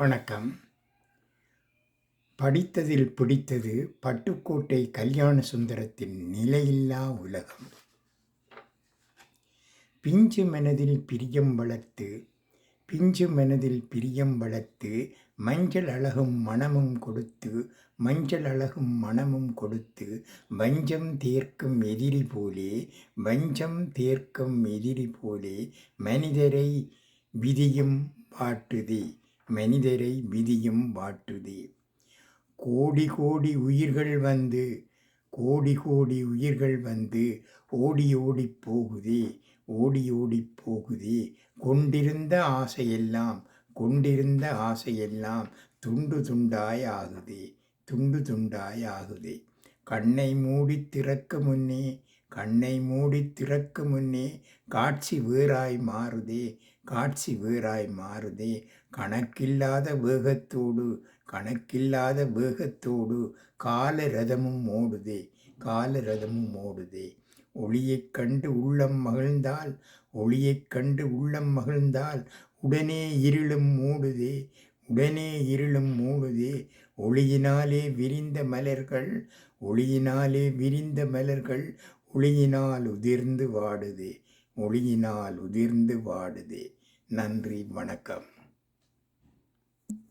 வணக்கம். படித்ததில் பிடித்தது பட்டுக்கோட்டை கல்யாண சுந்தரத்தின் நிலையில்லா உலகம். பிஞ்சு மனதில் பிரியம் வளர்த்து பிஞ்சு மனதில் பிரியம் வளர்த்து மஞ்சள் அழகும் மனமும் கொடுத்து மஞ்சள் அழகும் மனமும் கொடுத்து வஞ்சம் தேர்க்கும் எதிரி போலே வஞ்சம் தேர்க்கும் எதிரி போலே மனிதரை விதியும் வாட்டுதே மனிதரை விதியும் வாட்டுதே. கோடி கோடி உயிர்கள் வந்து கோடி கோடி உயிர்கள் வந்து ஓடி ஓடி போகுதே ஓடி ஓடி போகுதே. கொண்டிருந்த ஆசையெல்லாம் கொண்டிருந்த ஆசையெல்லாம் துண்டு துண்டாய் ஆகுதே துண்டு துண்டாய் ஆகுதே. கண்ணை மூடி திறக்க முன்னே கண்ணை மூடி திறக்கு முன்னே காட்சி வேறாய் மாறுதே காட்சி வேறாய் மாறுதே. கணக்கில்லாத வேகத்தோடு கணக்கில்லாத வேகத்தோடு கால ரதமும் ஓடுதே கால ரதமும் ஓடுதே. ஒளியைக் கண்டு உள்ளம் மகிழ்ந்தால் ஒளியைக் கண்டு உள்ளம் மகிழ்ந்தால் உடனே இருளும் மூடுதே உடனே இருளும் மூடுதே. ஒளியினாலே விரிந்த மலர்கள் ஒளியினாலே விரிந்த மலர்கள் ஒளியினால் உதிர்ந்து வாடுதே ஒளியினால் உதிர்ந்து வாடுதே. நன்றி வணக்கம்.